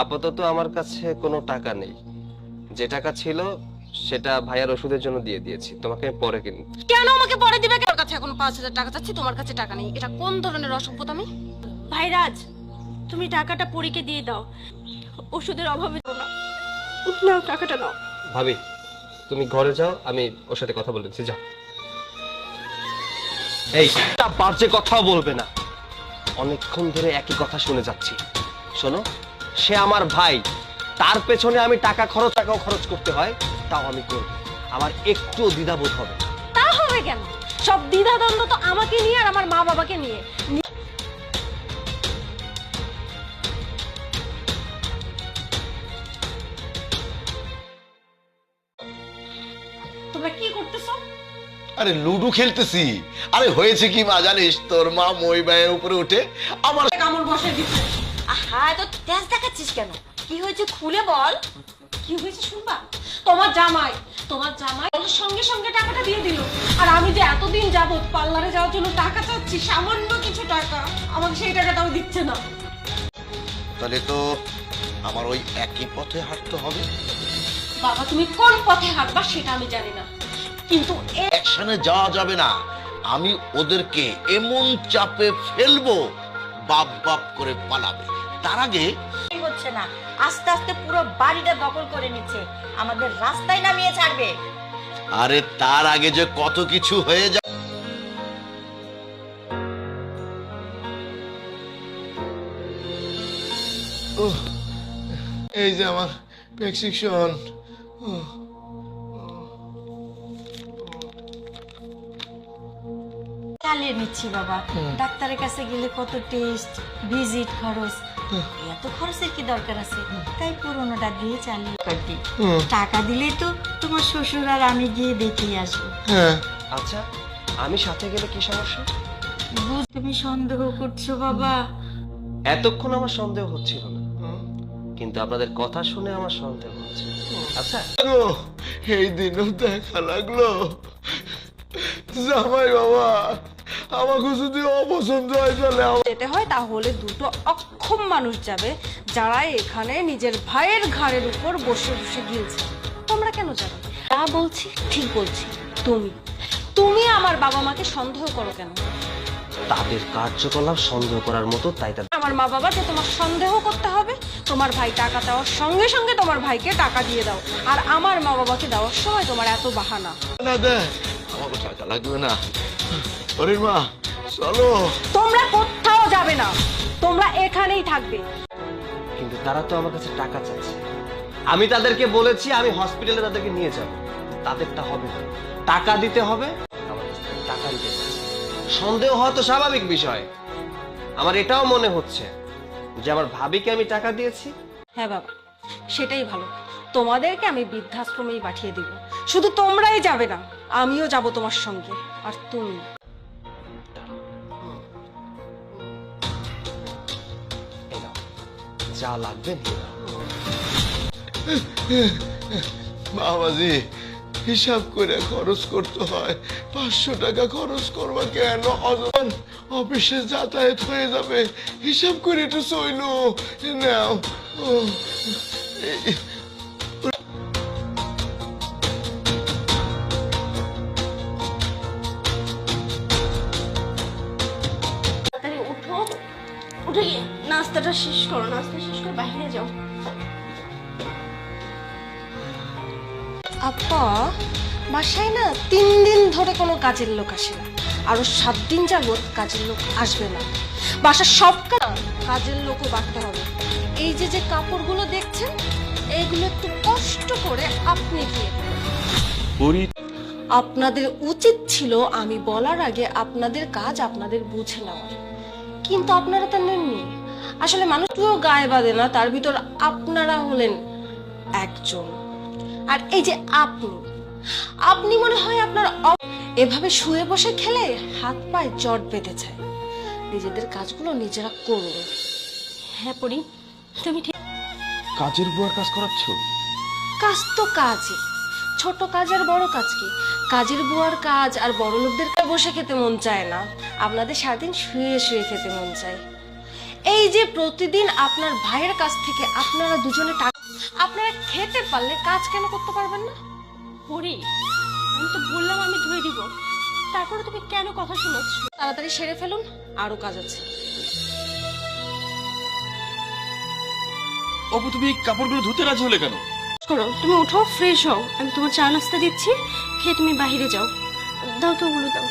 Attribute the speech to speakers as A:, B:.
A: আপাতত আমার কাছে কোনো টাকা নেই। যে টাকা ছিল সেটা ভাইয়ার ওষুধের জন্য দিয়ে দিয়েছি। তোমাকে পরে কিন
B: কেন আমাকে পরে দিবে? কেন কাছে এখন পাঁচ হাজার টাকা চাচ্ছি? তোমার কাছে টাকা নেই। এটা কোন ধরনের অসভ্যতা আমি
C: ভাইরাজ তুমি টাকাটা পরীকে দিয়ে দাও। ওষুধের অভাবে না। নাও টাকাটা নাও।
A: ভাবি তুমি ঘরে যাও আমি ওর সাথে কথা বলেছি যাও। এই বাজে কথা বলবে না। অনেকক্ষণ ধরে একই কথা শুনে যাচ্ছি। শোনো সে আমার ভাই। তার পেছনে আমি টাকা খরচ টাকাও খরচ করতে হয় তাও আমি করব। আমার একটু দ্বিধাবোধ হবে
C: তা হবে কেন? সব দ্বিধাদ্বন্দ্ব তো আমাকে নিয়ে আর আমার মা বাবাকে নিয়ে। তোমরা কি করতেছো?
D: আরে লুডো খেলতেছি। আরে হয়েছে কি মা জানিস? তোর মা মই ভাইয়ের উপরে উঠে আমার
C: কামড় বসে দিচ্ছে।
B: তো তেজ দেখাচ্ছিস কেন? কি হয়েছে খুলে বল।
C: কি হয়েছে শুনবা? তোমার জামাই তোমার জামাই ওর সঙ্গে সঙ্গে টাকাটা দিয়ে দিল। আর আমি যে এতদিন যাবত পার্লারে যাওয়ার জন্য টাকা চাচ্ছি সামান্য কিছু টাকা আমাকে সেই টাকাটাও দিচ্ছে না।
D: তাহলে তো আমার ওই একই পথে হাঁটতে হবে।
C: বাবা তুমি কোন পথে হাঁটবা সেটা আমি জানি না। কিন্তু
D: অ্যাকশনে যাওয়া যাবে না। আমি ওদেরকে এমন চাপে ফেলব বাপ বাপ করে পালাবে। তার আগে
B: হচ্ছে না আস্তে আস্তে পুরো বাড়িটা দখল করে নিচ্ছে আমাদের রাস্তায় নামিয়ে ছাড়বে।
D: আরে তার আগে যে কত কিছু হয়ে যায় এই যে আমার প্রেসক্রিপশন।
B: চালিয়ে নিচ্ছি বাবা। ডাক্তারের কাছে গেলে কত টেস্ট ভিজিট খরচ। এত খরচের কি দরকার আছে? তাই পুরোনোটা দিয়ে চালিয়ে করতে টাকা দিলেই তো তোমার শ্বশুর আর আমি গিয়ে দেখিয়ে আসব।
D: হ্যাঁ।
A: আচ্ছা আমি সাথে গেলে কি সমস্যা?
B: বুঝ তুমি সন্দেহ করছ বাবা।
A: এতক্ষণ আমার সন্দেহ হচ্ছিল না। কিন্তু আপনাদের কথা শুনে আমার সন্দেহ হচ্ছে। আচ্ছা।
D: গো, এই দিনও দেখা লাগল। জামাই বাবা। আমাকে যদি অপছন্দ হয় তাহলে
C: যেতে হয় তাহলে দুটো অক্ষম মানুষ যাবে যারা এখানে নিজের ভাইয়ের ঘাড়ের উপর বসে বসে গিলছে তোমরা কেন যাবে? তা বলছি ঠিক বলছি। তুমি। তুমি আমার বাবা মাকে সন্দেহ করো কেন?
A: তাদের কার্যকলাপ সন্দেহ করার মতো তাই তাদের
C: আমার মা বাবাকে তোমার সন্দেহ করতে হবে তোমার ভাই টাকা দেওয়ার সঙ্গে সঙ্গে তোমার ভাইকে টাকা দিয়ে দাও আর আমার মা বাবাকে দেওয়ার সময় তোমার এত বাহানা।
D: না দেখ আমাকে টাকা লাগবে না। ওরে মা চলো।
C: তোমরা কোথাও যাবে না। তোমরা এখানেই থাকবে।
A: কিন্তু তারা তো আমার কাছে টাকা চাচ্ছে আমি তাদেরকে বলেছি আমি হসপিটালে তাদেরকে নিয়ে যাব। তাদেরটা হবে না। টাকা দিতে হবে আমার টাকা দিতে হবে। সন্দেহ হওয়া তো স্বাভাবিক বিষয়। আমার এটাও মনে হচ্ছে যে আমার ভাবিকে আমি টাকা দিয়েছি।
C: হ্যাঁ বাবা সেটাই ভালো। তোমাদেরকে আমি বৃদ্ধাশ্রমেই পাঠিয়ে দিব। শুধু তোমরাই যাবে না আমিও যাব তোমার সঙ্গে আর তুমি
A: যা লাগবে
D: বাবাজি হিসাব করে খরচ করতে হয়। পাঁচশো টাকা খরচ করবা কেন অযখন অফিসে যাতায়াত হয়ে যাবে। হিসাব করে একটু চইল নাও।
C: উঠো। উঠে গিয়ে। নাস্তাটা শেষ করো নাস্তা শেষ করে বাইরে যাও। আপা বাসায় না তিন দিন ধরে কোনো কাজের লোক আসে না। আরও সাত দিন যাবত কাজের লোক আসবে না। বাসার সব কাজ কাজের লোকও বাড়তে হবে। এই যে যে কাপড়গুলো দেখছেন এইগুলো একটু কষ্ট করে আপনি করুন। আপনাদের উচিত ছিল আমি বলার আগে আপনাদের কাজ আপনাদের বুঝে নেওয়ার। কিন্তু আপনারা তা নেননি। আসলে মানুষগুলো গায়ে বাঁধে না তার ভিতর আপনারা হলেন একজন। আর এই যে আপনি আপনি মনে হয় আপনার এভাবে শুয়ে বসে খেলে হাত পায়ে জট বেঁধে যায়। নিজেদের কাজগুলো নিজেরা করুন। হ্যাঁ পড়ি তুমি ঠিক
A: কাজের বুয়ার কাজ করাচ্ছ?
C: কাজ তো কাজই। ছোট কাজ আর বড় কাজ কি? কাজের বুয়ার কাজ আর বড় লোকদের বসে খেতে মন চায় না। আপনাদের সারাদিন শুয়ে শুয়ে খেতে মন চায়। এই যে প্রতিদিন আপনার ভাইয়ের কাছ থেকে আপনারা দুজনে টাকা আপনারা খেতে পারলে কাজ কেন করতে পারবেন না?
E: পরি আমি তো বললাম আমি ধুয়ে দিব। তারপরে তুমি কেন কথা শোনাচ্ছ?
C: তাড়াতাড়ি সেরে ফেলুন আরও কাজ আছে।
F: অপু তুমি এই কাপড়গুলো ধুতে রাজি হলে কেন?
E: করো তুমি উঠো ফ্রেশ হও। আমি তোমার চা নাস্তা দিচ্ছি খেয়ে তুমি বাইরে যাও। দাও তো ওগুলো দাও।